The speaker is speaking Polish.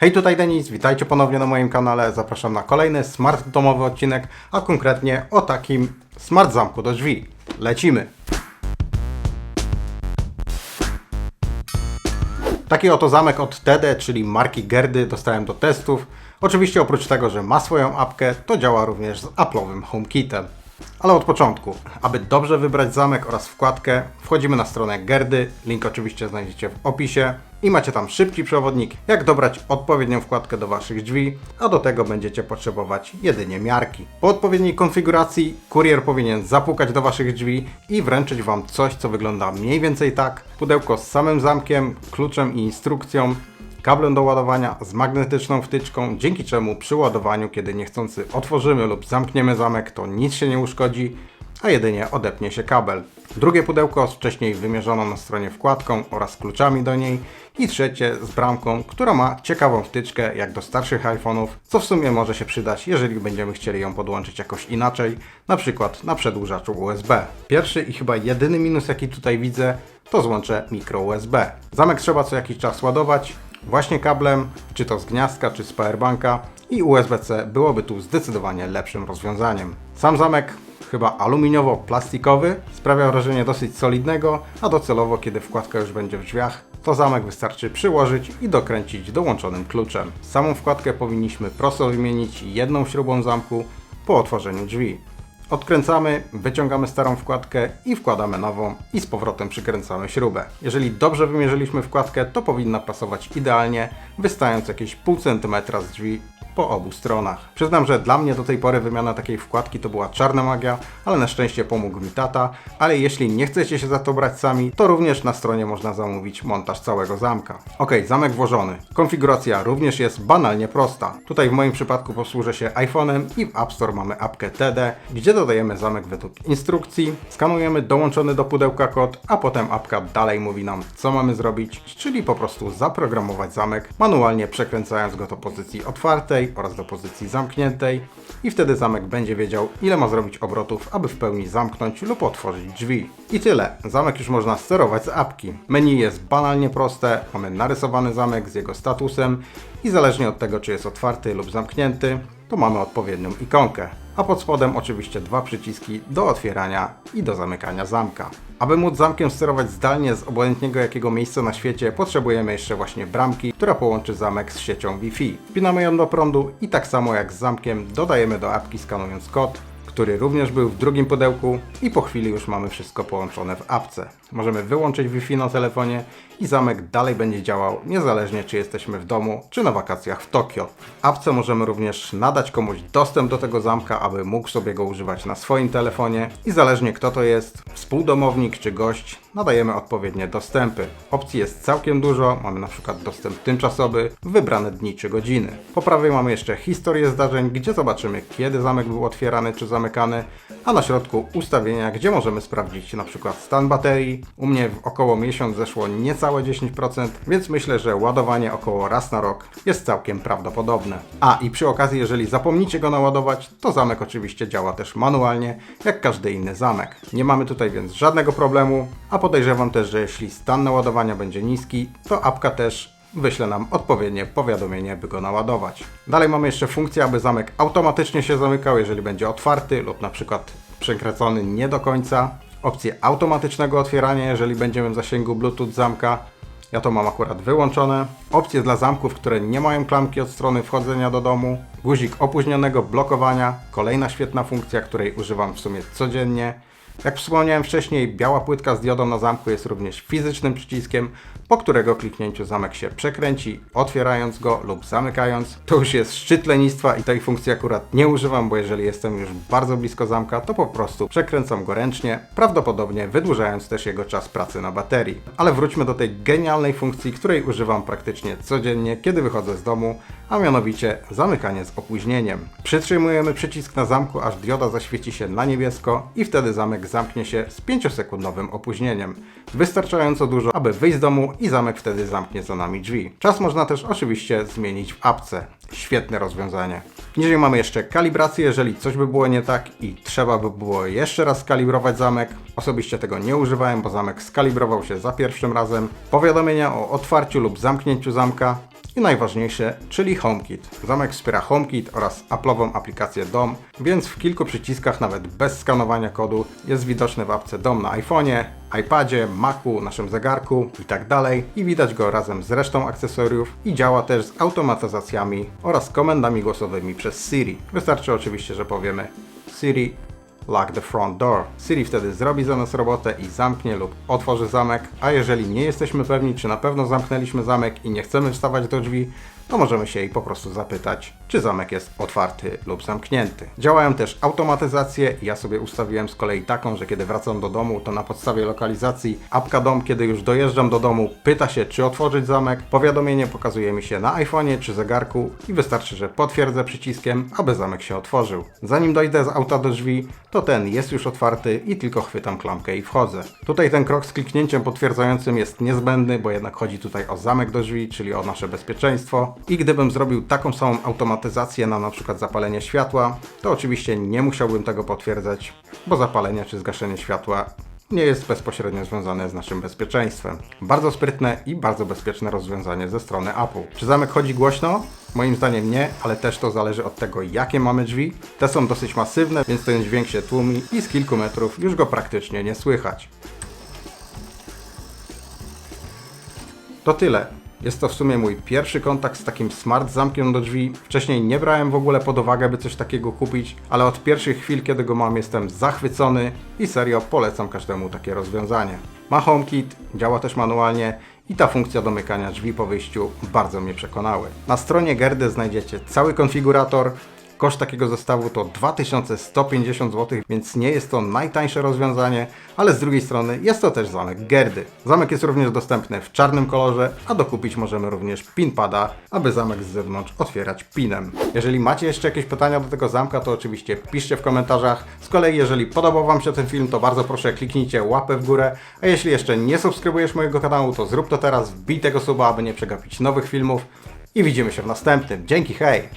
Hej, tutaj Denis, witajcie ponownie na moim kanale. Zapraszam na kolejny smart domowy odcinek, a konkretnie o takim smart zamku do drzwi. Lecimy! Taki oto zamek od TD, czyli marki Gerdy, dostałem do testów. Oczywiście oprócz tego, że ma swoją apkę, to działa również z Apple'owym HomeKitem. Ale od początku. Aby dobrze wybrać zamek oraz wkładkę, wchodzimy na stronę Gerdy. Link oczywiście znajdziecie w opisie. I macie tam szybki przewodnik, jak dobrać odpowiednią wkładkę do Waszych drzwi, a do tego będziecie potrzebować jedynie miarki. Po odpowiedniej konfiguracji kurier powinien zapukać do Waszych drzwi i wręczyć Wam coś, co wygląda mniej więcej tak. Pudełko z samym zamkiem, kluczem i instrukcją, kablem do ładowania z magnetyczną wtyczką, dzięki czemu przy ładowaniu, kiedy niechcący otworzymy lub zamkniemy zamek, to nic się nie uszkodzi, a jedynie odepnie się kabel. Drugie pudełko z wcześniej wymierzoną na stronie wkładką oraz kluczami do niej i trzecie z bramką, która ma ciekawą wtyczkę jak do starszych iPhone'ów, co w sumie może się przydać, jeżeli będziemy chcieli ją podłączyć jakoś inaczej, na przykład na przedłużaczu USB. Pierwszy i chyba jedyny minus jaki tutaj widzę, to złącze mikro USB. Zamek trzeba co jakiś czas ładować, właśnie kablem, czy to z gniazdka, czy z powerbanka i USB-C byłoby tu zdecydowanie lepszym rozwiązaniem. Sam zamek chyba aluminiowo-plastikowy, sprawia wrażenie dosyć solidnego, a docelowo kiedy wkładka już będzie w drzwiach, to zamek wystarczy przyłożyć i dokręcić dołączonym kluczem. Samą wkładkę powinniśmy prosto wymienić jedną śrubą zamku po otworzeniu drzwi. Odkręcamy, wyciągamy starą wkładkę i wkładamy nową i z powrotem przykręcamy śrubę. Jeżeli dobrze wymierzyliśmy wkładkę, to powinna pasować idealnie, wystając jakieś pół centymetra z drzwi po obu stronach. Przyznam, że dla mnie do tej pory wymiana takiej wkładki to była czarna magia, ale na szczęście pomógł mi tata, ale jeśli nie chcecie się za to brać sami, to również na stronie można zamówić montaż całego zamka. Ok, zamek włożony. Konfiguracja również jest banalnie prosta. Tutaj w moim przypadku posłużę się iPhone'em i w App Store mamy apkę TD, gdzie dodajemy zamek według instrukcji, skanujemy dołączony do pudełka kod, a potem apka dalej mówi nam co mamy zrobić, czyli po prostu zaprogramować zamek, manualnie przekręcając go do pozycji otwartej oraz do pozycji zamkniętej i wtedy zamek będzie wiedział ile ma zrobić obrotów, aby w pełni zamknąć lub otworzyć drzwi. I tyle. Zamek już można sterować z apki. Menu jest banalnie proste, mamy narysowany zamek z jego statusem i zależnie od tego czy jest otwarty lub zamknięty, to mamy odpowiednią ikonkę. A pod spodem oczywiście dwa przyciski do otwierania i do zamykania zamka. Aby móc zamkiem sterować zdalnie z obojętnego jakiego miejsca na świecie, potrzebujemy jeszcze właśnie bramki, która połączy zamek z siecią Wi-Fi. Wpinamy ją do prądu i tak samo jak z zamkiem dodajemy do apki skanując kod, który również był w drugim pudełku i po chwili już mamy wszystko połączone w apce. Możemy wyłączyć Wi-Fi na telefonie i zamek dalej będzie działał niezależnie czy jesteśmy w domu czy na wakacjach w Tokio. Apce możemy również nadać komuś dostęp do tego zamka, aby mógł sobie go używać na swoim telefonie i zależnie kto to jest, współdomownik czy gość, nadajemy odpowiednie dostępy. Opcji jest całkiem dużo, mamy na przykład dostęp tymczasowy, wybrane dni czy godziny. Po prawej mamy jeszcze historię zdarzeń, gdzie zobaczymy kiedy zamek był otwierany czy a na środku ustawienia, gdzie możemy sprawdzić na przykład stan baterii. U mnie w około miesiąc zeszło niecałe 10%, więc myślę, że ładowanie około raz na rok jest całkiem prawdopodobne. A i przy okazji, jeżeli zapomnicie go naładować, to zamek oczywiście działa też manualnie, jak każdy inny zamek. Nie mamy tutaj więc żadnego problemu, a podejrzewam też, że jeśli stan naładowania będzie niski, to apka też wyśle nam odpowiednie powiadomienie, by go naładować. Dalej mamy jeszcze funkcję, aby zamek automatycznie się zamykał, jeżeli będzie otwarty lub na przykład przekręcony nie do końca. Opcję automatycznego otwierania, jeżeli będziemy w zasięgu Bluetooth zamka. Ja to mam akurat wyłączone. Opcje dla zamków, które nie mają klamki od strony wchodzenia do domu. Guzik opóźnionego blokowania. Kolejna świetna funkcja, której używam w sumie codziennie. Jak wspomniałem wcześniej, biała płytka z diodą na zamku jest również fizycznym przyciskiem, po którego kliknięciu zamek się przekręci, otwierając go lub zamykając. To już jest szczyt lenistwa i tej funkcji akurat nie używam, bo jeżeli jestem już bardzo blisko zamka, to po prostu przekręcam go ręcznie, prawdopodobnie wydłużając też jego czas pracy na baterii. Ale wróćmy do tej genialnej funkcji, której używam praktycznie codziennie, kiedy wychodzę z domu, a mianowicie zamykanie z opóźnieniem. Przytrzymujemy przycisk na zamku, aż dioda zaświeci się na niebiesko i wtedy zamek zamknie się z 5-sekundowym opóźnieniem. Wystarczająco dużo, aby wyjść z domu i zamek wtedy zamknie za nami drzwi. Czas można też oczywiście zmienić w apce. Świetne rozwiązanie. Niżej mamy jeszcze kalibrację, jeżeli coś by było nie tak i trzeba by było jeszcze raz skalibrować zamek. Osobiście tego nie używałem, bo zamek skalibrował się za pierwszym razem. Powiadomienia o otwarciu lub zamknięciu zamka i najważniejsze, czyli HomeKit. Zamek wspiera HomeKit oraz Apple'ową aplikację DOM, więc w kilku przyciskach nawet bez skanowania kodu jest widoczny w apce DOM na iPhone'ie, iPadzie, Macu, naszym zegarku i tak i widać go razem z resztą akcesoriów i działa też z automatyzacjami oraz komendami głosowymi przez Siri. Wystarczy oczywiście, że powiemy Siri lock the front door. Siri wtedy zrobi za nas robotę i zamknie lub otworzy zamek, a jeżeli nie jesteśmy pewni, czy na pewno zamknęliśmy zamek i nie chcemy wstawać do drzwi, to możemy się jej po prostu zapytać, czy zamek jest otwarty lub zamknięty. Działają też automatyzacje. Ja sobie ustawiłem z kolei taką, że kiedy wracam do domu, to na podstawie lokalizacji apka dom, kiedy już dojeżdżam do domu, pyta się, czy otworzyć zamek. Powiadomienie pokazuje mi się na iPhone'ie czy zegarku i wystarczy, że potwierdzę przyciskiem, aby zamek się otworzył. Zanim dojdę z auta do drzwi, to ten jest już otwarty i tylko chwytam klamkę i wchodzę. Tutaj ten krok z kliknięciem potwierdzającym jest niezbędny, bo jednak chodzi tutaj o zamek do drzwi, czyli o nasze bezpieczeństwo. I gdybym zrobił taką samą automatyzację na na przykład zapalenie światła, to oczywiście nie musiałbym tego potwierdzać, bo zapalenie czy zgaszenie światła nie jest bezpośrednio związane z naszym bezpieczeństwem. Bardzo sprytne i bardzo bezpieczne rozwiązanie ze strony Apple. Czy zamek chodzi głośno? Moim zdaniem nie, ale też to zależy od tego, jakie mamy drzwi. Te są dosyć masywne, więc ten dźwięk się tłumi i z kilku metrów już go praktycznie nie słychać. To tyle. Jest to w sumie mój pierwszy kontakt z takim smart zamkiem do drzwi. Wcześniej nie brałem w ogóle pod uwagę, by coś takiego kupić, ale od pierwszych chwil, kiedy go mam, jestem zachwycony i serio polecam każdemu takie rozwiązanie. Ma HomeKit, działa też manualnie i ta funkcja domykania drzwi po wyjściu bardzo mnie przekonały. Na stronie Gerdy znajdziecie cały konfigurator, Koszt takiego zestawu to 2150 zł, więc nie jest to najtańsze rozwiązanie, ale z drugiej strony jest to też zamek Gerdy. Zamek jest również dostępny w czarnym kolorze, a dokupić możemy również pinpada, aby zamek z zewnątrz otwierać pinem. Jeżeli macie jeszcze jakieś pytania do tego zamka, to oczywiście piszcie w komentarzach. Z kolei jeżeli podobał Wam się ten film, to bardzo proszę kliknijcie łapę w górę, a jeśli jeszcze nie subskrybujesz mojego kanału, to zrób to teraz, wbij tego suba, aby nie przegapić nowych filmów i widzimy się w następnym. Dzięki, hej!